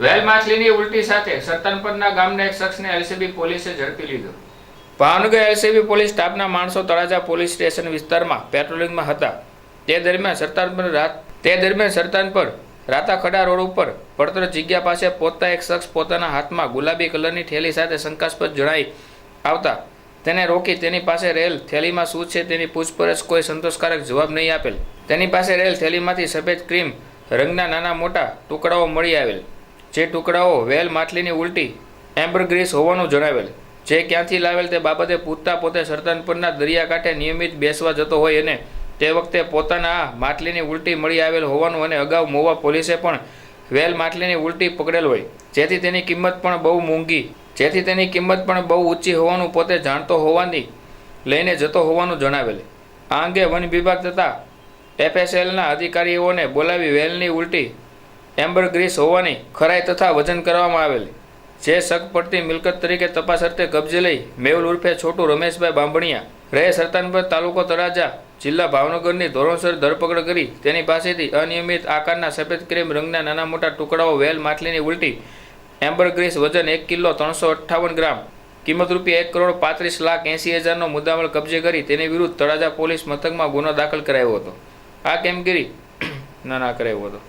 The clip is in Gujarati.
વેલ માછલીની ઉલટી સાથે સરતનપરના ગામના એક શખ્સને એલસીબી પોલીસે ઝડપી લીધો. ભાવનગર એલસીબી પોલીસ સ્ટાફના માણસો તળાજા પોલીસ સ્ટેશન વિસ્તારમાં પેટ્રોલિંગમાં હતા. તે દરમિયાન સરતાનપર રાત, તે દરમિયાન સરતાનપર રાતાખડા રોડ ઉપર પડતર જગ્યા પાસે પહોંચતા એક શખ્સ પોતાના હાથમાં ગુલાબી કલરની થેલી સાથે શંકાસ્પદ જણાઈ આવતા તેને રોકી તેની પાસે રહેલ થેલીમાં શું છે તેની પૂછપરછ કોઈ સંતોષકારક જવાબ નહીં આપેલ. તેની પાસે રહેલ થેલીમાંથી સફેદ ક્રીમ, રંગના નાના મોટા ટુકડાઓ મળી આવેલ. જે ટુકડાઓ વેલ માછલીની ઉલટી એમ્બરગ્રીસ હોવાનું જણાવેલ. જે ક્યાંથી લાવેલ તે બાબતે પૂછતા પોતે સરતાનપુરના દરિયાકાંઠે નિયમિત બેસવા જતો હોય અને તે વખતે પોતાના આ માટલીની ઉલટી મળી આવેલ હોવાનું અને અગાઉ મોવા પોલીસે પણ વેલ માછલીની ઉલટી પકડેલ હોય. જેથી તેની કિંમત પણ બહુ મોંઘી, જેથી તેની કિંમત પણ બહુ ઊંચી હોવાનું પોતે જાણતો હોવાની લઈને જતો હોવાનું જણાવેલ. આ અંગે વન વિભાગ તથા એફએસએલના અધિકારીઓને બોલાવી વેલની ઉલટી એમ્બરગ્રીસ હોવાની ખરાઈ તથા વજન કરવામાં આવેલ. જે શક પડતી મિલકત તરીકે તપાસ અર્થે કબજે લઈ મેહુલ ઉર્ફે છોટુ રમેશભાઈ બાંભણિયા રહે સરતાનપર તાલુકો તળાજા જિલ્લા ભાવનગરની ધોરણસર ધરપકડ કરી તેની પાસેથી અનિયમિત આકારના સફેદ ક્રીમ રંગના નાના મોટા ટુકડાઓ વેલ માછલીની ઉલટી એમ્બરગ્રીસ વજન એક કિલો ત્રણસો અઠ્ઠાવન ગ્રામ, કિંમત રૂપિયા એક કરોડ પાંત્રીસ લાખ એંસી હજારનો મુદ્દામળ કબજે કરી તેની વિરુદ્ધ તળાજા પોલીસ મથકમાં ગુનો દાખલ કરાયો હતો. આ કામગીરી ના ના, કરાયો હતો.